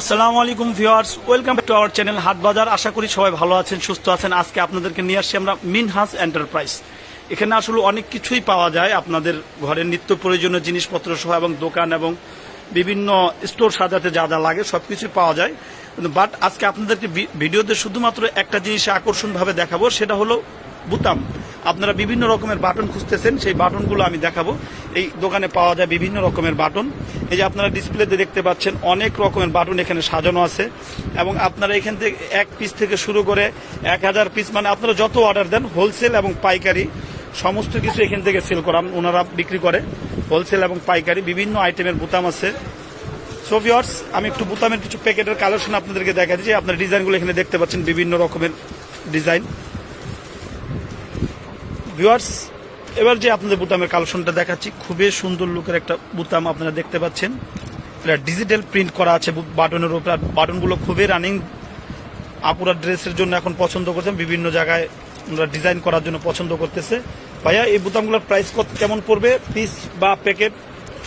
আসসালামু আলাইকুম viewers, welcome to our channel Haat Bazar আশা করি সবাই ভালো আছেন, সুস্থ আছেন। আজকে আপনাদেরকে নিয়ে আসছি আমরা মিনহাস এন্টারপ্রাইজ। এখানে আসলে অনেক কিছুই পাওয়া যায় আপনাদের ঘরের নিত্য প্রয়োজনীয় জিনিসপত্র সহ এবং দোকান এবং বিভিন্ন স্টোর সাজাতে যা যা লাগে সব কিছুই পাওয়া যায়। বাট আজকে আপনাদেরকে ভিডিওতে শুধুমাত্র একটা জিনিসে আকর্ষণভাবে দেখাবো, সেটা হলো বুতাম। আপনারা বিভিন্ন রকমের বাটন খুঁজতেছেন, সেই বাটনগুলো আমি দেখাবো। এই দোকানে পাওয়া যায় বিভিন্ন রকমের বাটন। এই যে আপনারা ডিসপ্লেতে দেখতে পাচ্ছেন, অনেক রকমের বাটন এখানে সাজানো আছে এবং আপনারা এখান থেকে এক পিস থেকে শুরু করে এক হাজার পিস মানে আপনারা যত অর্ডার দেন হোলসেল এবং পাইকারি, সমস্ত কিছু এখান থেকে সেল করা ওনারা বিক্রি করে হোলসেল এবং পাইকারি, বিভিন্ন আইটেমের বুতাম আছে। সো আমি একটু বুতামের কিছু প্যাকেটের কালেকশন আপনাদেরকে দেখা দিচ্ছি আপনার ডিজাইনগুলো এখানে দেখতে পাচ্ছেন, বিভিন্ন রকমের ডিজাইন ভিউয়ার্স এবার যে আপনাদের বুতামের কালেকশনটা দেখাচ্ছি খুবই সুন্দর লুকের একটা বুতাম আপনারা দেখতে পাচ্ছেন। এটা ডিজিটাল প্রিন্ট করা আছে বাটনের উপর বাটনগুলো খুবই রানিং আপুরা ড্রেসের জন্য এখন পছন্দ করছেন বিভিন্ন জায়গায় ওরা ডিজাইন করার জন্য পছন্দ করতেছে। ভাইয়া এই বুতামগুলোর প্রাইস কত কেমন পড়বে? পিস বা প্যাকেট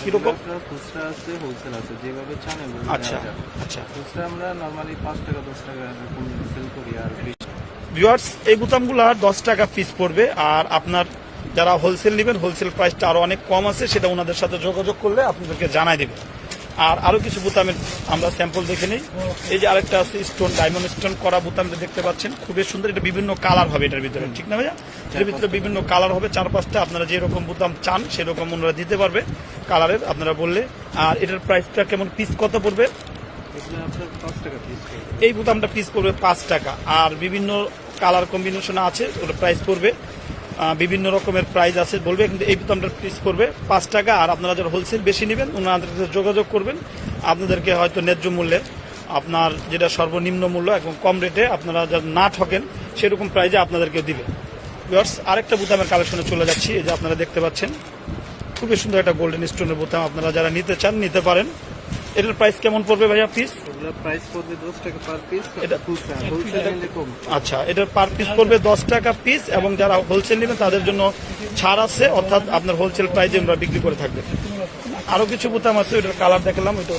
কীরকম? খুচরা আছে হোলসেল আছে যেভাবে চান আচ্ছা আচ্ছা। খুচরা আমরা নর্মালি পাঁচ টাকা দশ টাকা সেল করি আর ভিউয়ার্স এই বুতামগুলো দশ টাকা পিস পড়বে। আর আপনার যারা হোলসেল নেবেন হোলসেল প্রাইসটা আরও অনেক কম আছে সেটা ওনাদের সাথে যোগাযোগ করলে আপনাদেরকে জানাই দেবে। আর আরও কিছু বুতামের আমরা স্যাম্পল দেখে নিই। এই যে আরেকটা আছে স্টোন ডায়মন্ড স্টোন করা বুতামটা দেখতে পাচ্ছেন খুবই সুন্দর। এটা বিভিন্ন কালার হবে এটার ভিতরে ঠিক না ভাইয়া? এটার ভিতরে বিভিন্ন কালার হবে চার পাঁচটা আপনারা যেরকম বুতাম চান সেরকম ওনারা দিতে পারবে। কালারের আপনারা বললে। আর এটার প্রাইসটা কেমন? পিস কত পড়বে? এই বোতামটা পিস পড়বে পাঁচ টাকা। আর বিভিন্ন কালার কম্বিনেশন আছে, ওটা প্রাইস পড়বে। বিভিন্ন রকমের প্রাইস আছে, বলবে কিন্তু এই বোতামটার পিস পড়বে পাঁচ টাকা। আর আপনারা যারা হোলসেল বেশি নেবেন, ওনাদের সাথে যোগাযোগ করবেন। আপনাদেরকে হয়তো ন্যায্য মূল্যে আপনার যেটা সর্বনিম্ন মূল্য এবং কম রেটে আপনারা যারা না ঠকেন, সেরকম প্রাইজে আপনাদেরকে দিবে। ভিউয়ার্স আরেকটা বোতামের কালেকশনে চলে যাচ্ছি, এই যে আপনারা দেখতে পাচ্ছেন। খুবই সুন্দর একটা গোল্ডেন স্টোনের বোতাম আপনারা যারা নিতে চান, নিতে পারেন। এটার প্রাইস কেমন পড়বে ভাইয়া পিস প্রাইস পড়বে দশ টাকা পার পিস এটা- হোলসেল কম। আচ্ছা এটার পার পিস পড়বে দশ টাকা পিস এবং যারা হোলসেল নেবেন তাদের জন্য ছাড় আছে অর্থাৎ আপনার হোলসেল প্রাইসে আমরা বিক্রি করে থাকবে। আরও কিছু বোতাম আছে ওটার কালার দেখালাম ওইটা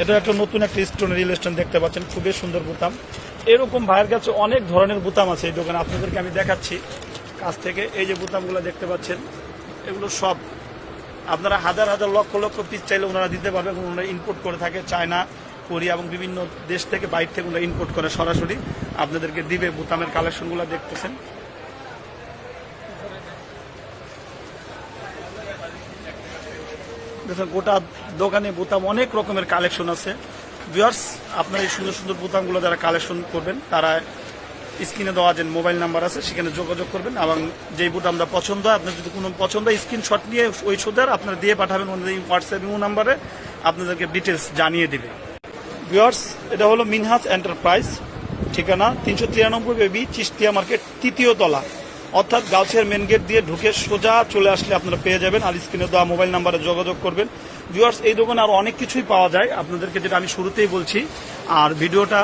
এটা একটা নতুন একটা স্টোন রিল স্টোন দেখতে পাচ্ছেন খুবই সুন্দর বোতাম। এরকম ভাইয়ের কাছে অনেক ধরনের বোতাম আছে এই দোকানে আপনাদেরকে আমি দেখাচ্ছি। কাছ থেকে এই যে বোতামগুলো দেখতে পাচ্ছেন এগুলো সব আপনারা হাজার হাজার লক্ষ লক্ষ পিস চাইলে ওনারা দিতে পারবে এবং ওনারা ইম্পোর্ট করে থাকে চায়না, কোরিয়া এবং বিভিন্ন দেশ থেকে, বাইরে থেকে ওনারা ইম্পোর্ট করে সরাসরি। আপনাদেরকে দিবে বোতামের কালেকশনগুলো দেখতেছেন। গোটা দোকানে বোতাম, অনেক রকমের কালেকশন আছে। ভিউয়ার্স আপনার এই সুন্দর সুন্দর বোতামগুলো যারা কালেকশন করবেন, তারা স্ক্রিনে দেওয়া যে মোবাইল নাম্বার আছে, সেখানে যোগাযোগ করবেন এবং যেই বুট আমরা পছন্দ হয়, আপনার যদি কোনো পছন্দ হয় স্ক্রিনশট নিয়ে ওই সোদার আপনারা দিয়ে পাঠাবেন ওনাদের হোয়াটসঅ্যাপ ইমো নাম্বারে, আপনাদেরকে ডিটেলস জানিয়ে দিবে। ভিউয়ার্স এটা হলো মিনহাস এন্টারপ্রাইজ ঠিকানা তিনশো তিরানব্বই বেবি চিস্তিয়া মার্কেট, তৃতীয় তলা। অর্থাৎ গাউসিয়ার মেন গেট দিয়ে ঢুকে সোজা চলে আসলে আপনারা পেয়ে যাবেন আর স্ক্রিনে দেওয়া মোবাইল নাম্বারে যোগাযোগ করবেন। ভিউয়ার্স এই দোকানে আরও অনেক কিছুই পাওয়া যায়। আপনাদেরকে যেটা আমি শুরুতেই বলছি, আর ভিডিওটা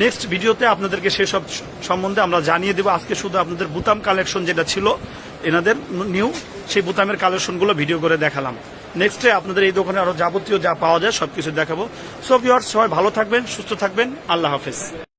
নেক্সট ভিডিওতে আপনাদেরকে সেসব সম্বন্ধে আমরা জানিয়ে দেবো। আজকে শুধু আপনাদের বুতাম কালেকশন যেটা ছিল, এনাদের নিউ সেই বুতামের কালেকশনগুলো ভিডিও করে দেখালাম। নেক্সটে আপনাদের এই দোকানে আরও যাবতীয় যা পাওয়া যায় সবকিছু দেখাবো। সব ভিউয়ার্স সবাই ভালো থাকবেন, সুস্থ থাকবেন। আল্লাহ হাফেজ।